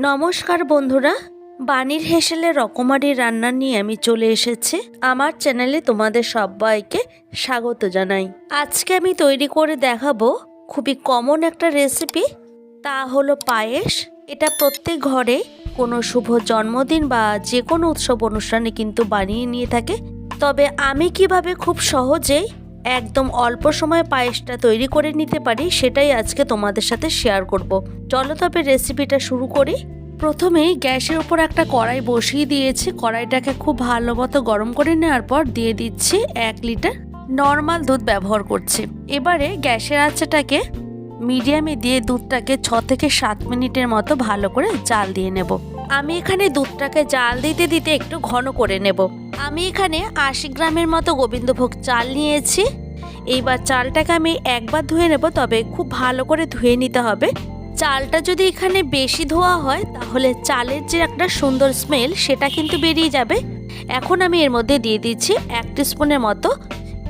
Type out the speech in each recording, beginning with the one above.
নমস্কার বন্ধুরা বাণীর হেসেলে রকমারি রান্না নিয়ে আমি চলে এসেছি। আমার চ্যানেলে তোমাদের সবাইকে স্বাগত জানাই। আজকে আমি তৈরি করে দেখাবো খুবই কমন একটা রেসিপি, তা হলো পায়েস। এটা প্রত্যেক ঘরে কোনো শুভ জন্মদিন বা যে কোনো উৎসব অনুষ্ঠানে কিন্তু বানিয়ে নিয়ে থাকে। তবে আমি কীভাবে খুব সহজেই একদম অল্প সময়ে পায়েসটা তৈরি করে নিতে পারি, সেটাই আজকে তোমাদের সাথে শেয়ার করব। চলো তবে রেসিপিটা শুরু করি। প্রথমেই গ্যাসের উপর একটা কড়াই বসিয়ে দিয়েছি। কড়াইটাকে খুব ভালো মতো গরম করে নেওয়ার পর দিয়ে দিচ্ছি এক লিটার নর্মাল দুধ ব্যবহার করছি। এবারে গ্যাসের আঁচটাকে মিডিয়ামে দিয়ে দুধটাকে ছ থেকে সাত মিনিটের মতো ভালো করে জাল দিয়ে নেব। আমি এখানে দুধটাকে জাল দিতে দিতে একটু ঘন করে নেব। আমি এখানে আশি গ্রামের মতো গোবিন্দভোগ চাল নিয়েছি। এইবার চালটাকে আমি একবার ধুয়ে নেব, তবে খুব ভালো করে ধুয়ে নিতে হবে। চালটা যদি এখানে বেশি ধোয়া হয়, তাহলে চালের যে একটা সুন্দর স্মেল সেটা কিন্তু বেরিয়ে যাবে। এখন আমি এর মধ্যে দিয়ে দিচ্ছি এক স্পুনের মতো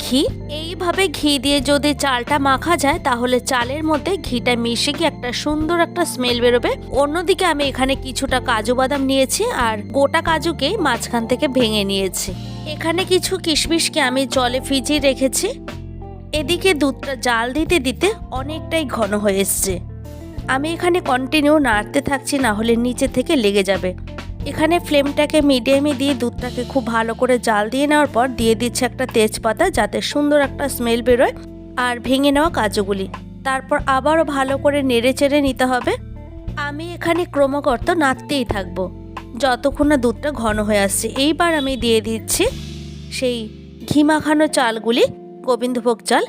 ঘি। এইভাবে ঘি দিয়ে যদি চালটা মাখা যায়, তাহলে চালের মধ্যে ঘিটা মিশে গিয়ে একটা সুন্দর একটা স্মেল বেরোবে। অন্যদিকে আমি এখানে কিছুটা কাজু বাদাম নিয়েছি আর গোটা কাজুকে মাঝখান থেকে ভেঙে নিয়েছি। এখানে কিছু কিশমিশকে আমি জলে ভিজিয়ে রেখেছি। এদিকে দুধটা জাল দিতে দিতে অনেকটাই ঘন হয়ে এসছে। আমি এখানে কন্টিনিউ নাড়তে থাকছি, না হলে নিচে থেকে লেগে যাবে। এখানে ফ্লেমটাকে মিডিয়ামে দিয়ে দুধটাকে খুব ভালো করে জাল দিয়ে নেওয়ার পর দিয়ে দিচ্ছে একটা তেজপাতা যাতে সুন্দর একটা স্মেল বেরোয় আর ভেঙে নেওয়া কাজুগুলি। তারপর আবারও ভালো করে নেড়ে চেড়ে নিতে হবে। আমি এখানে ক্রমাগত নাড়তেই থাকব, যতক্ষণ না দুধটা ঘন হয়ে আসছে। এইবার আমি দিয়ে দিচ্ছি সেই ঘি মাখানো চালগুলি, গোবিন্দভোগ চাল।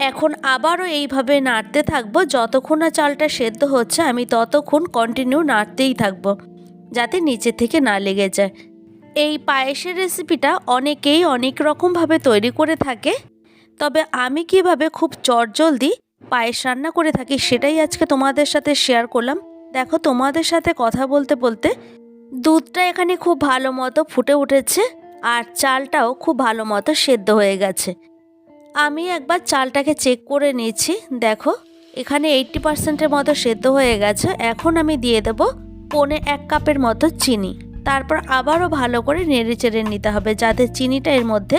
এখন আবারও এইভাবে নাড়তে থাকব, যতক্ষণ না চালটা সেদ্ধ হচ্ছে, আমি ততক্ষণ কন্টিনিউ নাড়তেই থাকব। যাতে নিচে থেকে না লেগে যায়। এই পায়েসের রেসিপিটা অনেকেই অনেক রকমভাবে তৈরি করে থাকে। তবে আমি কীভাবে খুব চটজলদি পায়েস রান্না করে থাকি সেটাই আজকে তোমাদের সাথে শেয়ার করলাম। দেখো, তোমাদের সাথে কথা বলতে বলতে দুধটা এখানে খুব ভালো মতো ফুটে উঠেছে আর চালটাও খুব ভালো মতো সেদ্ধ হয়ে গেছে। আমি একবার চালটাকে চেক করে নিয়েছি। দেখো, এখানে এইটটি পার্সেন্টের মতো সেদ্ধ হয়ে গেছে। এখন আমি দিয়ে দেব পনে এক কাপের মতো চিনি। তারপর আবারও ভালো করে নেড়ে চেড়ে নিতে হবে যাতে চিনিটা এর মধ্যে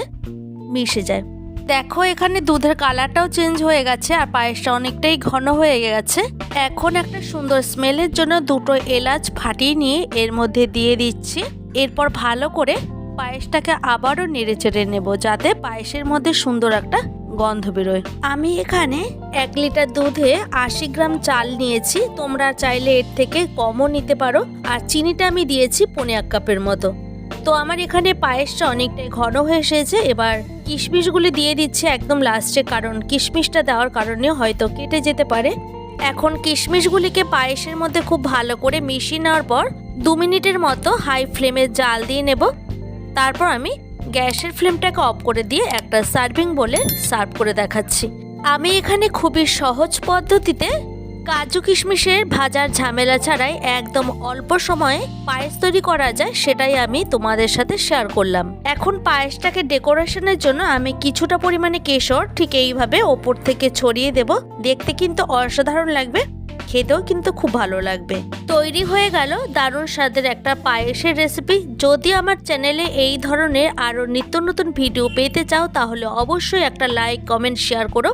মিশে যায়। দেখো এখানে দুধের কালারটাও চেঞ্জ হয়ে গেছে আর পায়েসটা অনেকটাই ঘন হয়ে গেছে। এখন একটা সুন্দর স্মেলের জন্য দুটো এলাচ ফাটিয়ে নিয়ে এর মধ্যে দিয়ে দিচ্ছি। এরপর ভালো করে পায়েসটাকে আবারও নেড়ে চেড়ে নেব যাতে পায়েসের মধ্যে সুন্দর একটা গন্ধ বেরোয়। আমি এখানে এক লিটার দুধে আশি গ্রাম চাল নিয়েছি। তোমরা চাইলে এর থেকে কমও নিতে পারো। আর চিনিটা আমি দিয়েছি পনে এক কাপের মতো। তো আমার এখানে পায়েসটা অনেকটাই ঘন হয়ে এসেছে। এবার কিশমিশগুলি দিয়ে দিচ্ছে একদম লাস্টে, কারণ কিশমিশটা দেওয়ার কারণে হয়তো কেটে যেতে পারে। এখন কিশমিশগুলিকে পায়েসের মধ্যে খুব ভালো করে মিশিয়ে নেওয়ার পর দু মিনিটের মতো হাই ফ্লেমে জাল দিয়ে নেব। তারপর আমি গ্যাসের ফ্লেমটাকে অফ করে দিয়ে একটা সার্ভিং বলে সার্ভ করে দেখাচ্ছি। আমি এখানে খুবই সহজ পদ্ধতিতে কাজু কিশমিশের ভাজার ঝামেলা ছাড়াই একদম অল্প সময়ে পায়েস তৈরি করা যায়, সেটাই আমি তোমাদের সাথে শেয়ার করলাম। এখন পায়েসটাকে ডেকোরেশনের জন্য আমি কিছুটা পরিমাণে কেশর ঠিক এইভাবে ওপর থেকে ছড়িয়ে দেব। দেখতে কিন্তু অসাধারণ লাগবে। খেতেও কিন্তু খুব ভালো লাগবে। তৈরি হয়ে গেল দারুণ স্বাদের একটা পায়েসের রেসিপি যদি আমার চ্যানেলে এই ধরনের আরও নিত্য নতুন ভিডিও পেতে চাও, তাহলে অবশ্যই একটা লাইক কমেন্ট শেয়ার করো।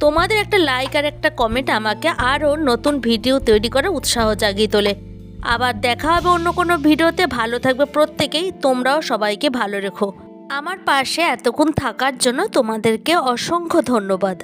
তোমাদের একটা লাইক আর একটা কমেন্ট আমাকে আরও নতুন ভিডিও তৈরি করে উৎসাহ জাগিয়ে তোলে। আবার দেখা হবে অন্য কোনো ভিডিওতে ভালো থাকবে প্রত্যেকেই। তোমরাও সবাইকে ভালো রেখো। আমার পাশে এতক্ষণ থাকার জন্য তোমাদেরকে অসংখ্য ধন্যবাদ।